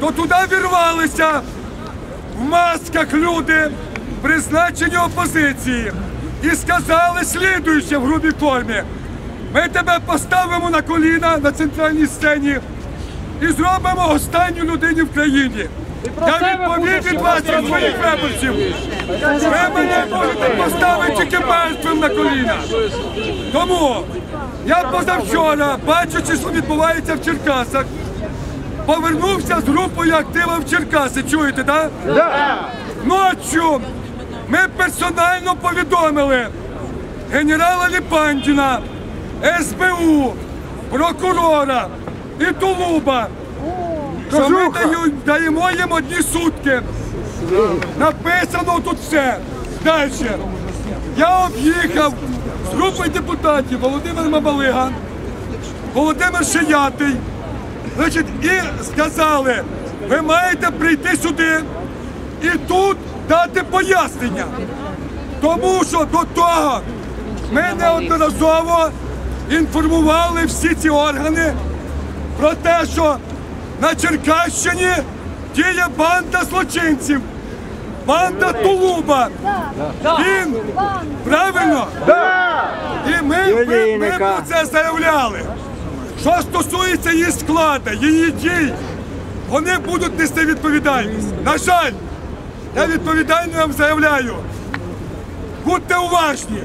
то туди вірвалися в масках люди, призначені опозиції, і сказали слідуюче в грубій формі. Ми тебе поставимо на коліна на центральній сцені і зробимо останню людину в країні. Я відповів від вас від своїх виборців. Ви мене можете поставити тільки мертвим на коліна. Тому я позавчора, бачачи, що відбувається в Черкасах, повернувся з групою актива в Черкаси. Чуєте, так? Ночью ми персонально повідомили генерала Ліпандіна, СБУ, прокурора і Тулуба, що ми даю- даємо їм одні сутки. Написано тут все. Далі. Я об'їхав з групою депутатів Володимир Мабалига, Володимир Шиятий. Значить, і сказали, ви маєте прийти сюди і тут дати пояснення. Тому що до того ми неодноразово інформували всі ці органи про те, що на Черкащині діє банда злочинців, банда Тулуба. Він правильно? І ми, ми, ми про це заявляли. Що стосується її складу, її дій, вони будуть нести відповідальність. На жаль, я відповідально вам заявляю. Будьте уважні.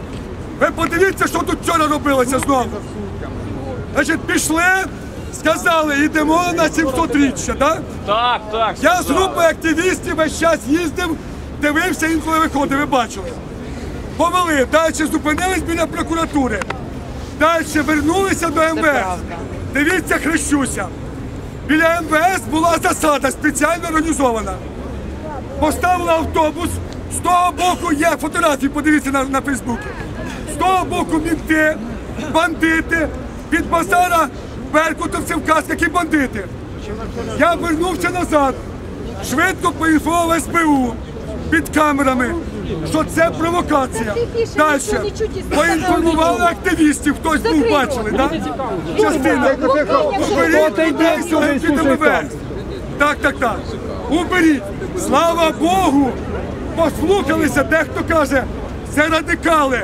Ви подивіться, що тут вчора робилося знову. Значить, пішли, сказали, йдемо на 700 річчя, так? Так, так. Я з групою активістів весь час їздив, дивився, інколи виходив, ви бачили. Повели, далі зупинились біля прокуратури. Далі вернулися до МВС. Дивіться, хрещуся. Біля МВС була засада спеціально організована. Поставили автобус, з того боку є фотографії, подивіться на, на Фейсбуці. З того боку мінти, бандити, під базара беркутовці в касках і бандити. Я вернувся назад, швидко поінформував СБУ під камерами, що це провокація. Далі поінформували активістів, хтось був бачили, так? Частина. Уберіть людей сьогодні під МВС. Так, так, так. Уберіть. Слава Богу! Послухалися, дехто каже, це радикали,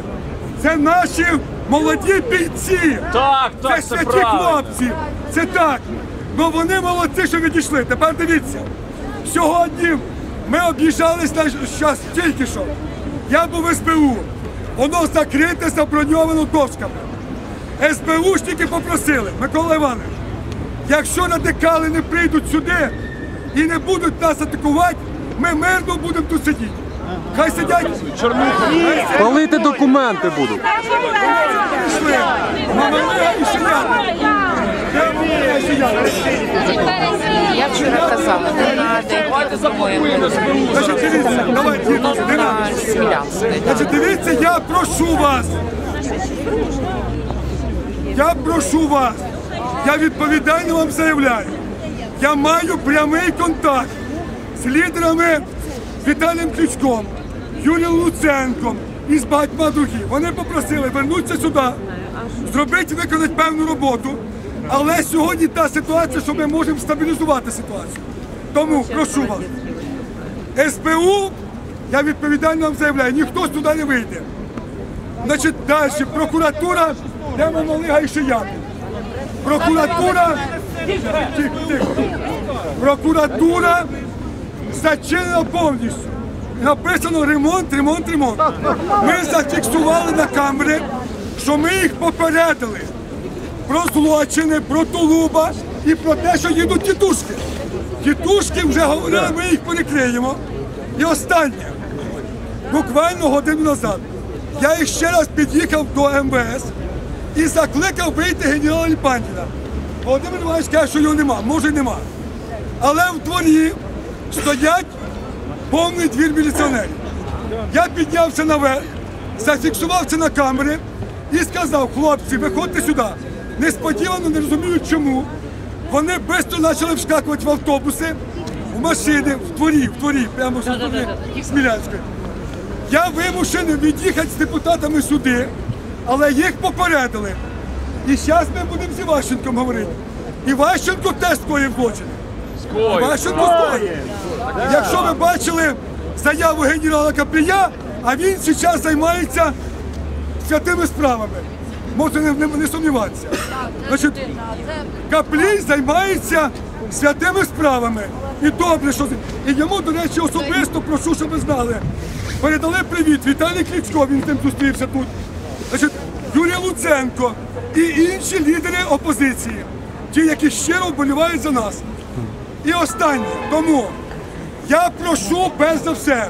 це наші молоді бійці. Так, так, це святі правильно. хлопці. Це так. Ну вони молодці, що відійшли. Тепер дивіться. Сьогодні ми об'їжджались на щас тільки що. Я був в СБУ. Воно закрите, заброньовано дошками. СБУшники попросили, Микола Іванович, якщо радикали не прийдуть сюди і не будуть нас атакувати, ми мирно будемо тут сидіти. Хай сидять. Палити документи будуть. Пішли. Мамалига і Шияна. Вчора казала, не на деякі, по-моєму, Значить, дивіться, на. Значить, я прошу вас. Я прошу вас. Я відповідально вам заявляю. Я маю прямий контакт з лідерами Віталієм Кличком, Юрієм Луценком і з багатьма других. Вони попросили вернутися сюди, зробити, виконати певну роботу. Але сьогодні та ситуація, що ми можемо стабілізувати ситуацію. Тому прошу вас. СБУ, я відповідально вам заявляю, ніхто сюди не вийде. Значить, далі прокуратура, де Мамалига і Шиян. Прокуратура, тихо, тихо. Прокуратура зачинена повністю. Написано ремонт, ремонт, ремонт. Ми зафіксували на камери, що ми їх попередили про злочини, про тулуба і про те, що їдуть тітушки. Тітушки вже говорили, ми їх перекриємо. І останнє, буквально годину назад, я їх ще раз під'їхав до МВС і закликав вийти генерала Ліпандіна. Володимир Іванович каже, що його нема, може нема. Але в дворі стоять повний двір міліціонерів. Я піднявся наверх, зафіксував це на камери і сказав, хлопці, виходьте сюди. Несподівано не розумію чому. Вони швидко почали вскакувати в автобуси, в машини, в дворі, в дворі, прямо в дворі Смілянської. Я вимушений від'їхати з депутатами сюди, але їх попередили. І зараз ми будемо з Іващенком говорити. Іващенко теж скоїв злочин. Іващенко скоїв. Якщо ви бачили заяву генерала Капрія, а він зараз займається святими справами. Можете не, не, не сумніватися. Значить, Каплій займається святими справами. І добре, що і йому, до речі, особисто прошу, щоб ви знали. Передали привіт Віталій Кличко, він з ним зустрівся тут. Значить, Юрій Луценко і інші лідери опозиції, ті, які щиро вболівають за нас. І останнє, тому я прошу перш за все,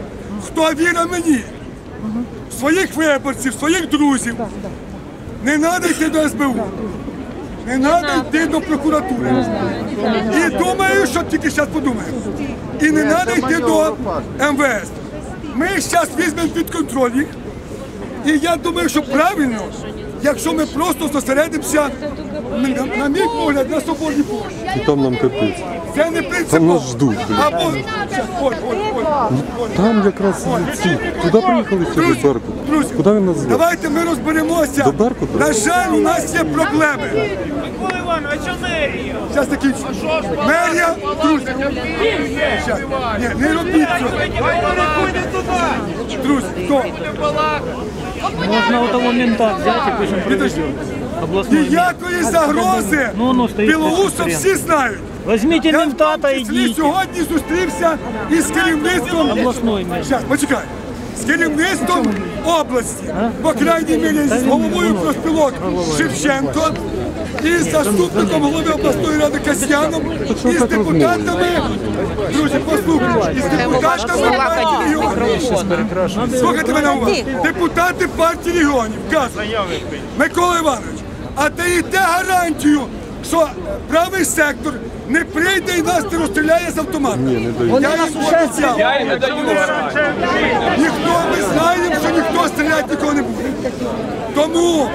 хто вірить мені, своїх виборців, своїх друзів, не треба йти до СБУ. Не треба йти до прокуратури. І думаю, що тільки зараз подумаємо. І не треба йти до МВС. Ми зараз візьмемо під контроль їх. І я думаю, що правильно, якщо ми просто зосередимося, на, на мій погляд, на свободній площі. І там нам капець. Це не принципово. нас ждуть, блін. Або Щас, ой, ой, ой. Там якраз ці. Туди приїхали Друзі, Беркут? друзі, Куди він нас давайте ми розберемося. До Беркута? На жаль, у нас є проблеми. Микола Іванович, а що мерія? Зараз закінчу. Мерія, друзі, щас. Ні, не робіть цього. Туди. Друзі, хто? Можно у того мента взять и пусть он проведет. Областной мент. Ніякої загрози! Ну, ну, Білоусов всі знають. Возьмите Я в мента, тому сьогодні зустрівся із керівництвом. Щас, почекай. З керівництвом області, по крайній мірі, з головою профспілок Шевченко, і з заступником голови обласної ради Касьяном, і з депутатами, друзі, послухайте, і з депутатами партії регіонів. Слухайте мене уважно. Депутати партії регіонів Микола Іванович, а даєте гарантію, що правий сектор не прийде і нас не розстріляє з автомата. Я їм обіцяв. Ніхто ми знаємо, що ніхто стріляти нікого не буде. Тому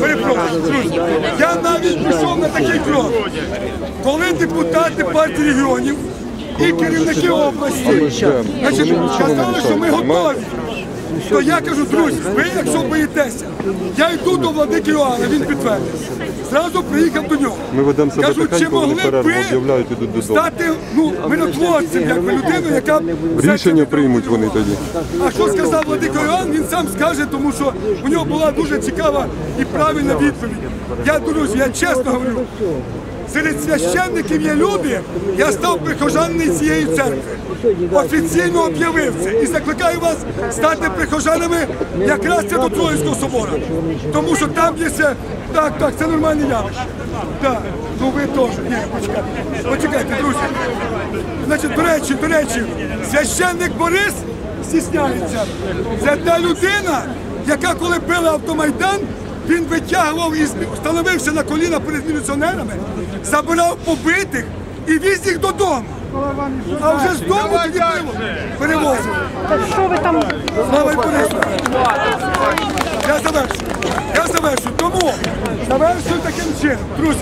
перепрошую, друзі, я навіть пішов на такий крок, коли депутати партії регіонів і керівники області значить, казали, що ми готові. То я кажу, друзі, ви якщо боїтеся, я йду до владики Іоанна, він підтвердив. Зразу приїхав до нього. Ми ведемо себе Кажу, чи тихенько, вони могли б перерву ви додому. стати ну, миротворцем, як ви людину, яка... б це Рішення приймуть вони тоді. а що сказав Владика Іоанн, він сам скаже, тому що у нього була дуже цікава і правильна відповідь. Я, друзі, я чесно говорю, серед священників є люди, я став прихожанином цієї церкви. Офіційно об'явив це і закликаю вас стати прихожанами якраз це до Троїцького собору. Тому що там є це, так, так, це нормальне явище. Так, ну ви теж. Ні, почекайте. Почекайте, друзі. Значить, до речі, до речі, священник Борис стісняється. Це та людина, яка коли били автомайдан, він витягував і становився на коліна перед міліціонерами, забирав побитих і віз їх додому. А вже з дому тоді пиво перевозив. Що ви там? Слава Борису! Я завершую. Я завершую. Тому завершую таким чином. Друзі,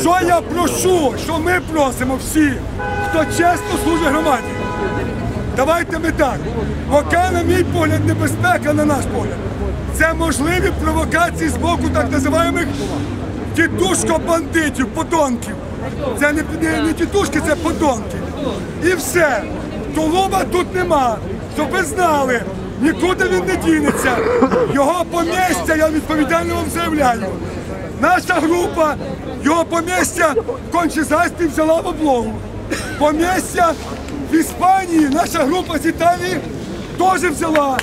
що я прошу, що ми просимо всі, хто чесно служить громаді. Давайте ми так. Поки, на мій погляд, небезпека на наш погляд. Це можливі провокації з боку так називаємих тітушко-бандитів, подонків. Це не, не, не тітушки, це подонки. І все. Тулуба тут нема. Щоб ви знали, нікуди він не дінеться. Його помістя, я відповідально вам заявляю. Наша група його помістя в Кончезаспі взяла в облогу. Помістя в Іспанії, наша група з Італії теж взяла.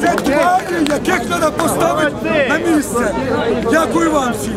Це, тварі, яких треба поставити на місце. Дякую вам всім.